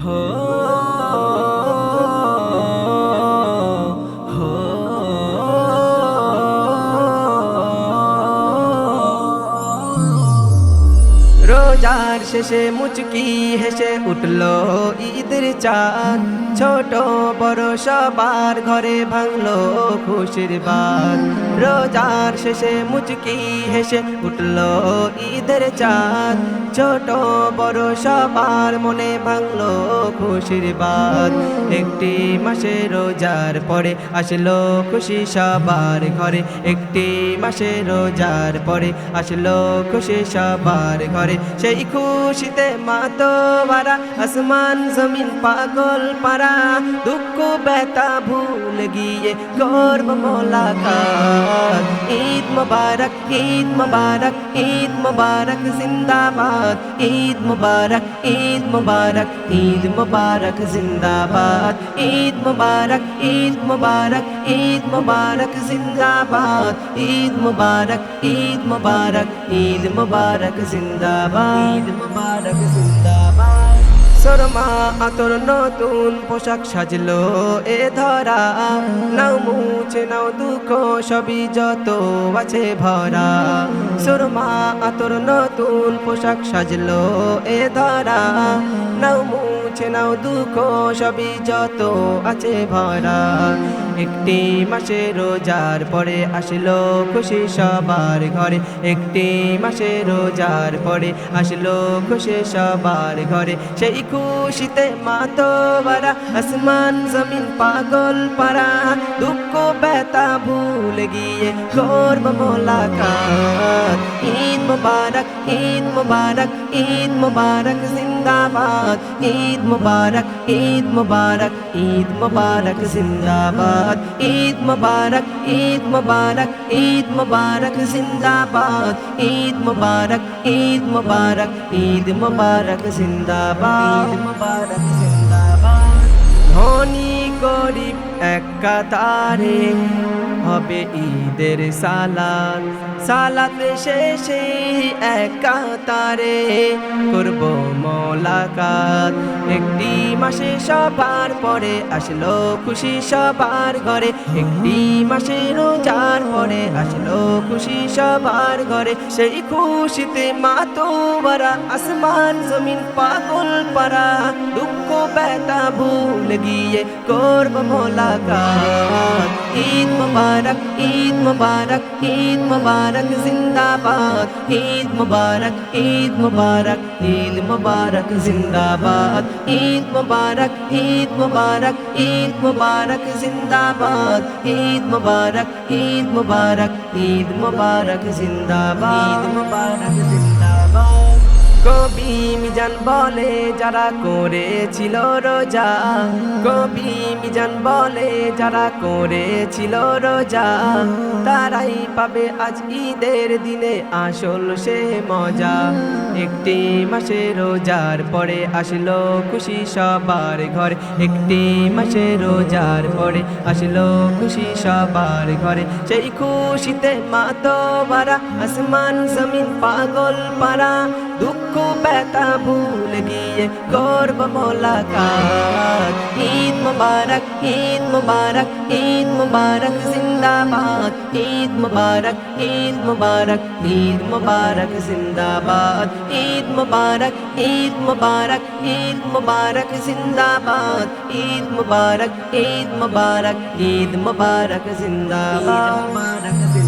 Oh. রোজার শেষে মুচকি হেসে উঠল ঈদের চাঁদ ছোট বড় সবার ঘরে ভাঙলো খুশির বাদ রোজার শেষে মুচকি হেসে উঠল ঈদের চাঁদ ছোট বড় সবার মনে ভাঙলো খুশির বাদ একটি মাসে রোজার পরে আসলো খুশি সবার ঘরে একটি মাসে রোজার পরে আসলো খুশি সবার ঘরে সেই খুশিতে মাতো বারা আসমান জমিন পাগল পারা দুঃখ ব্যথা ভুল গিয়ে গর্ব মোলাকাত ঈদ মুবারক ঈদ মুবারক ঈদ মুবারক জিন্দাবাদ ঈদ মুবারক ঈদ মুবারক ঈদ মুবারক জিন্দাবাদ ঈদ মুবারক ঈদ মুবারক ঈদ মুবারক জিন্দাবাদ ঈদ মুবারক ঈদ মুবারক ঈদ মুবারক জিন্দাবাদ ঈদ মুবারক জিন্দাবাদ সরমা আতর নতুন পোশাক সাজলো এ ধরা। নাও মুছে, নাও দুঃখ, সবই যত আছে ভরা। সুরমা আতর নতুন পোশাক সাজলো এ ধরা। নাও মুছে, নাও দুঃখ, সবই যত আছে ভরা। একটি মাসে রোজার পরে আসলো খুশি সবার ঘরে। একটি মাসে রোজার পরে আসলো খুশি সবার ঘরে। সেই খুশিতে মাতো বারা আসমান জমিন পাগল পারা দুঃখ ব্যথা ভুলে গিয়ে করব মোলাকাত। ঈদ মুবারক ঈদ মুবারক ঈদ মুবারক জিন্দাবাদ। ঈদ মুবারক ঈদ মুবারক ঈদ মুবারক জিন্দাবাদ। ঈদ মুবারক ঈদ মুবারক ঈদ মুবারক, জিন্দাবাদ। ঈদ মুবারক ঈদ মুবারক ঈদ মুবারক, জিন্দাবাদ। মুবারক, জিন্দাবাদ। ধনী গরিব এক কাতারে হবে ঈদের সালাত। সালাত শেষে এক কাতারে করব মোলাকাত। একটি মাসে সবার পরে আসলো খুশি সবার ঘরে। একটি মাসে রোজার পরে আসলো খুশি সবার ঘরে। সেই খুশিতে মা তোমরা আসমান, জমিন, পাগল পারা দুঃখ ব্যথা ভুল গিয়ে করব মোলাকাত ঈদ মুবারক ঈদ মুবারক ঈদ মুবারক জিন্দাবাদ ঈদ মুবারক ঈদ মুবারক ঈদ মুবারক জিন্দাবাদ ঈদ মুবারক ঈদ মুবারক ঈদ মুবারক জিন্দাবাদ ঈদ মুবারক ঈদ মুবারক ঈদ মুবারক জিন্দাবাদ ঈদ মুবারক জিন্দাবাদ কবি মিজান বলে, যারা করেছিল রোজা। কবি মিজান বলে, যারা করেছিল রোজা। তারাই পাবে আজ ঈদের দিনে আসল সে মজা। একটি মাসে রোজার পরে আসলো খুশি সবার ঘরে। একটি মাসে রোজার পরে আসলো খুশি সবার ঘরে। সেই খুশিতে মা তো বারা আসমান জমিন পাগল পারা। দুঃখ ব্যথা ভুল গিয়ে করব মোলাকাত ঈদ মুবারক ঈদ মুবারক ঈদ মুবারক জিন্দাবাদ ঈদ মুবারক ঈদ মুবারক ঈদ মুবারক জিন্দাবাদ ঈদ মুবারক ঈদ মুবারক ঈদ মুবারক জিন্দাবাদ ঈদ মুবারক ঈদ মুবারক ঈদ মুবারক জিন্দাবাদ মুবারক জিন্দাবাদ